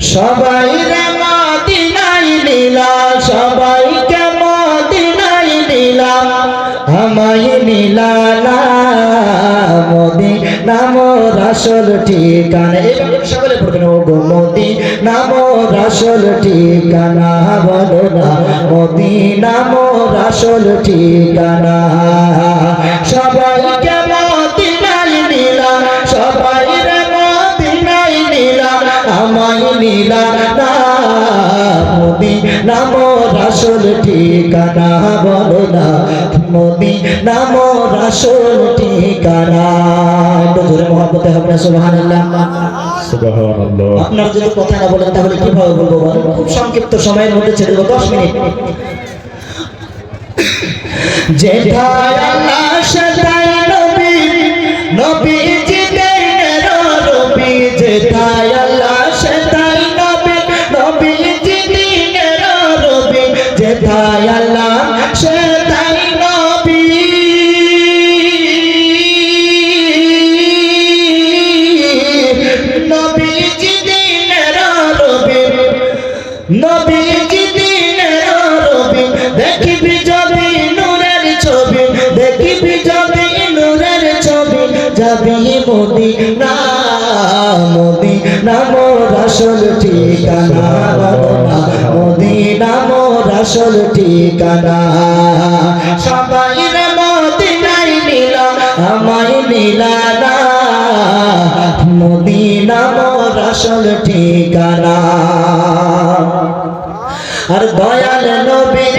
সবাই রে মদিনাই নীলা সবাইকে মদিনাই নীলা? আমায় নীলা না মোদি নাম রাসল ঠিকানা এইভাবে সকলে পড়বেন ও গো মোদি নাম রাসল ঠিকানা, বলো না মোদি নাম রাসল ঠিকানা। সবাইকে ঠিকানা বলো না। মোদি নাম রাসুল ঠিকানা। একটু জোরে মহাব্বতে হবে সুবহানাল্লাহ। সুবহানাল্লাহ। আপনারা যদি কথা না বলেন তাহলে কীভাবে বলব খুব সংক্ষিপ্ত সময়ের মধ্যে ছেড়ে দেবো দশ মিনিট। আল্লাহ আল্লাহ সেথায় নবী। নবী জিদের রবি নবীজি দিনের রবি দেখিবি যদি নূরের ছবি, দেখিবি যদি নূরের ছবি, যাবি মোদি না মোদি নাম রাসল ঠিকানা মোদি নাম রাসল ঠিকানা। সবাই রে মতি নাই নিল আমায় মিলানা। মদিনা মোর রাসল ঠিকানা। আর দয়াল নবীর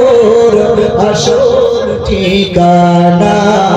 আসল ঠিকানা।